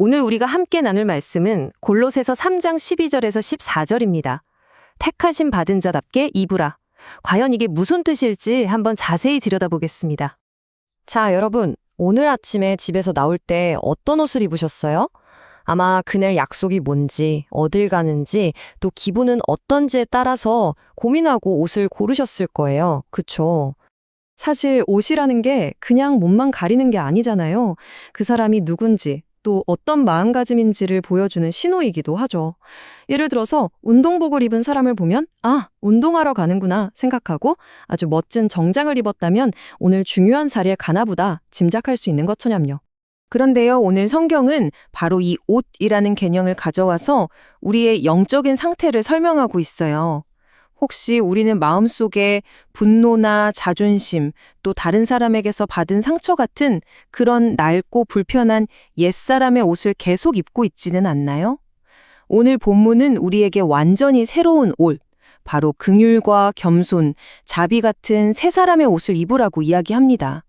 오늘 우리가 함께 나눌 말씀은 골로새서 3장 12절에서 14절입니다. 택하심 받은 자답게 입으라. 과연 이게 무슨 뜻일지 한번 자세히 들여다보겠습니다. 자, 여러분. 오늘 아침에 집에서 나올 때 어떤 옷을 입으셨어요? 아마 그날 약속이 뭔지, 어딜 가는지, 또 기분은 어떤지에 따라서 고민하고 옷을 고르셨을 거예요. 그쵸? 사실 옷이라는 게 그냥 몸만 가리는 게 아니잖아요. 그 사람이 누군지, 또 어떤 마음가짐인지를 보여주는 신호이기도 하죠. 예를 들어서 운동복을 입은 사람을 보면 아, 운동하러 가는구나 생각하고 아주 멋진 정장을 입었다면 오늘 중요한 자리에 가나 보다 짐작할 수 있는 것처럼요. 그런데요, 오늘 성경은 바로 이 옷이라는 개념을 가져와서 우리의 영적인 상태를 설명하고 있어요. 혹시 우리는 마음속에 분노나 자존심, 또 다른 사람에게서 받은 상처 같은 그런 낡고 불편한 옛사람의 옷을 계속 입고 있지는 않나요? 오늘 본문은 우리에게 완전히 새로운 옷, 바로 긍휼과 겸손, 자비 같은 새 사람의 옷을 입으라고 이야기합니다.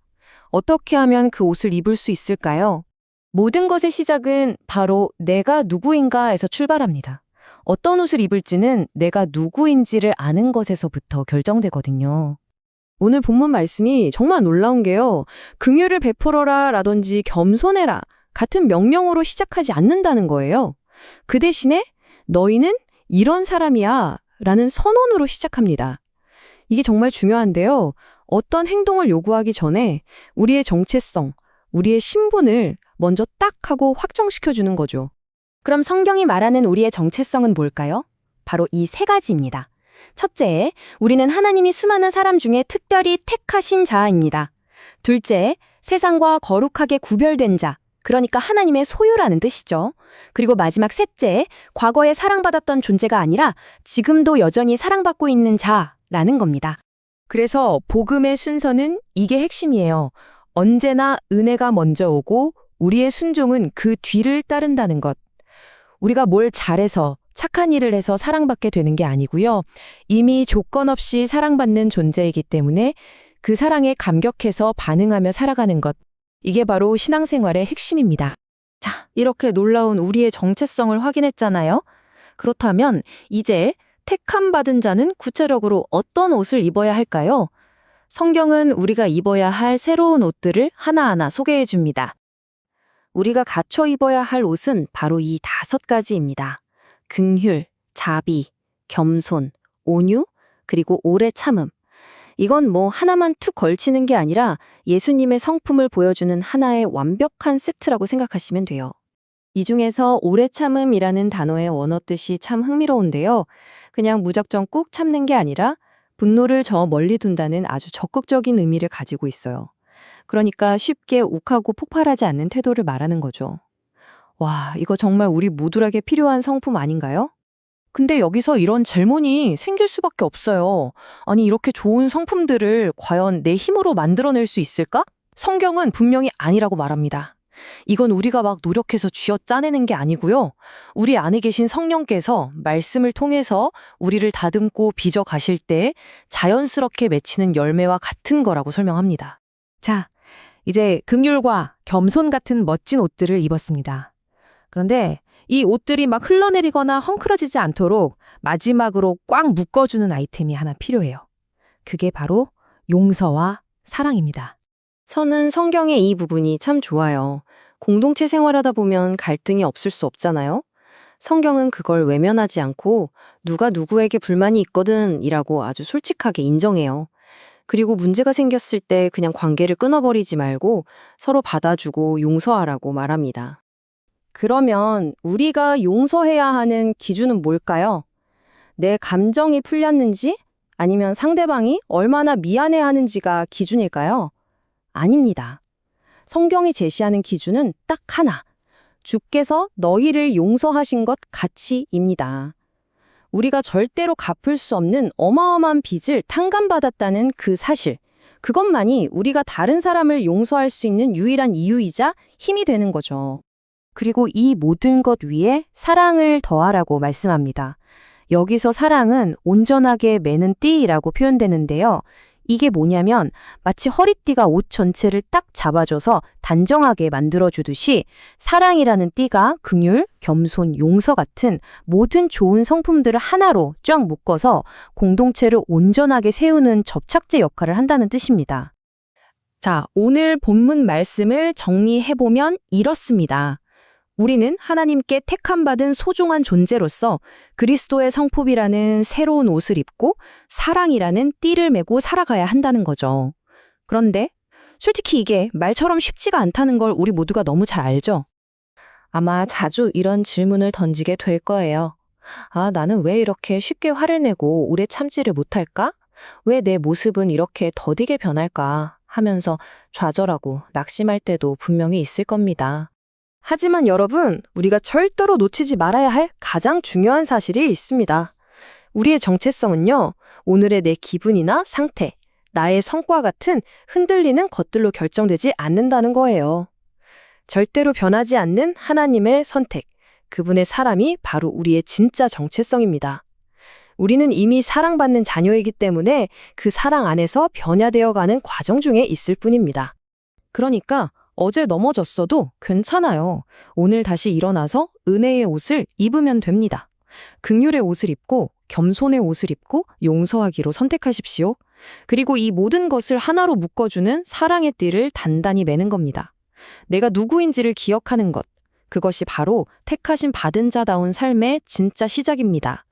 어떻게 하면 그 옷을 입을 수 있을까요? 모든 것의 시작은 바로 내가 누구인가에서 출발합니다. 어떤 옷을 입을지는 내가 누구인지를 아는 것에서부터 결정되거든요. 오늘 본문 말씀이 정말 놀라운 게요. 긍휼을 베풀어라 라든지 겸손해라 같은 명령으로 시작하지 않는다는 거예요. 그 대신에 너희는 이런 사람이야 라는 선언으로 시작합니다. 이게 정말 중요한데요. 어떤 행동을 요구하기 전에 우리의 정체성, 우리의 신분을 먼저 딱 하고 확정시켜 주는 거죠. 그럼 성경이 말하는 우리의 정체성은 뭘까요? 바로 이 세 가지입니다. 첫째, 우리는 하나님이 수많은 사람 중에 특별히 택하신 자입니다. 둘째, 세상과 거룩하게 구별된 자, 그러니까 하나님의 소유라는 뜻이죠. 그리고 마지막 셋째, 과거에 사랑받았던 존재가 아니라 지금도 여전히 사랑받고 있는 자라는 겁니다. 그래서 복음의 순서는 이게 핵심이에요. 언제나 은혜가 먼저 오고 우리의 순종은 그 뒤를 따른다는 것. 우리가 뭘 잘해서 착한 일을 해서 사랑받게 되는 게 아니고요. 이미 조건 없이 사랑받는 존재이기 때문에 그 사랑에 감격해서 반응하며 살아가는 것. 이게 바로 신앙생활의 핵심입니다. 자, 이렇게 놀라운 우리의 정체성을 확인했잖아요. 그렇다면 이제 택함 받은 자는 구체적으로 어떤 옷을 입어야 할까요? 성경은 우리가 입어야 할 새로운 옷들을 하나하나 소개해 줍니다. 우리가 갖춰 입어야 할 옷은 바로 이 다섯 가지입니다. 긍휼, 자비, 겸손, 온유, 그리고 오래 참음. 이건 뭐 하나만 툭 걸치는 게 아니라 예수님의 성품을 보여주는 하나의 완벽한 세트라고 생각하시면 돼요. 이 중에서 오래 참음이라는 단어의 원어 뜻이 참 흥미로운데요. 그냥 무작정 꾹 참는 게 아니라 분노를 저 멀리 둔다는 아주 적극적인 의미를 가지고 있어요. 그러니까 쉽게 욱하고 폭발하지 않는 태도를 말하는 거죠. 와, 이거 정말 우리 모두에게 필요한 성품 아닌가요? 근데 여기서 이런 질문이 생길 수밖에 없어요. 아니, 이렇게 좋은 성품들을 과연 내 힘으로 만들어낼 수 있을까? 성경은 분명히 아니라고 말합니다. 이건 우리가 막 노력해서 쥐어 짜내는 게 아니고요. 우리 안에 계신 성령께서 말씀을 통해서 우리를 다듬고 빚어 가실 때 자연스럽게 맺히는 열매와 같은 거라고 설명합니다. 자, 이제 긍휼과 겸손 같은 멋진 옷들을 입었습니다. 그런데 이 옷들이 막 흘러내리거나 헝클어지지 않도록 마지막으로 꽉 묶어주는 아이템이 하나 필요해요. 그게 바로 용서와 사랑입니다. 저는 성경의 이 부분이 참 좋아요. 공동체 생활하다 보면 갈등이 없을 수 없잖아요? 성경은 그걸 외면하지 않고 누가 누구에게 불만이 있거든 이라고 아주 솔직하게 인정해요. 그리고 문제가 생겼을 때 그냥 관계를 끊어버리지 말고 서로 받아주고 용서하라고 말합니다. 그러면 우리가 용서해야 하는 기준은 뭘까요? 내 감정이 풀렸는지 아니면 상대방이 얼마나 미안해 하는지가 기준일까요? 아닙니다. 성경이 제시하는 기준은 딱 하나. 주께서 너희를 용서하신 것 같이입니다. 우리가 절대로 갚을 수 없는 어마어마한 빚을 탕감받았다는 그 사실. 그것만이 우리가 다른 사람을 용서할 수 있는 유일한 이유이자 힘이 되는 거죠. 그리고 이 모든 것 위에 사랑을 더하라고 말씀합니다. 여기서 사랑은 온전하게 매는 띠라고 표현되는데요. 이게 뭐냐면 마치 허리띠가 옷 전체를 딱 잡아줘서 단정하게 만들어주듯이 사랑이라는 띠가 긍휼, 겸손, 용서 같은 모든 좋은 성품들을 하나로 쫙 묶어서 공동체를 온전하게 세우는 접착제 역할을 한다는 뜻입니다. 자, 오늘 본문 말씀을 정리해보면 이렇습니다. 우리는 하나님께 택함 받은 소중한 존재로서 그리스도의 성품이라는 새로운 옷을 입고 사랑이라는 띠를 메고 살아가야 한다는 거죠. 그런데 솔직히 이게 말처럼 쉽지가 않다는 걸 우리 모두가 너무 잘 알죠? 아마 자주 이런 질문을 던지게 될 거예요. 아, 나는 왜 이렇게 쉽게 화를 내고 오래 참지를 못할까? 왜 내 모습은 이렇게 더디게 변할까? 하면서 좌절하고 낙심할 때도 분명히 있을 겁니다. 하지만 여러분, 우리가 절대로 놓치지 말아야 할 가장 중요한 사실이 있습니다. 우리의 정체성은요, 오늘의 내 기분이나 상태, 나의 성과 같은 흔들리는 것들로 결정되지 않는다는 거예요. 절대로 변하지 않는 하나님의 선택, 그분의 사람이 바로 우리의 진짜 정체성입니다. 우리는 이미 사랑받는 자녀이기 때문에 그 사랑 안에서 변화되어가는 과정 중에 있을 뿐입니다. 그러니까 어제 넘어졌어도 괜찮아요. 오늘 다시 일어나서 은혜의 옷을 입으면 됩니다. 극률의 옷을 입고 겸손의 옷을 입고 용서하기로 선택하십시오. 그리고 이 모든 것을 하나로 묶어주는 사랑의 띠를 단단히 매는 겁니다. 내가 누구인지를 기억하는 것. 그것이 바로 택하신 받은 자다운 삶의 진짜 시작입니다.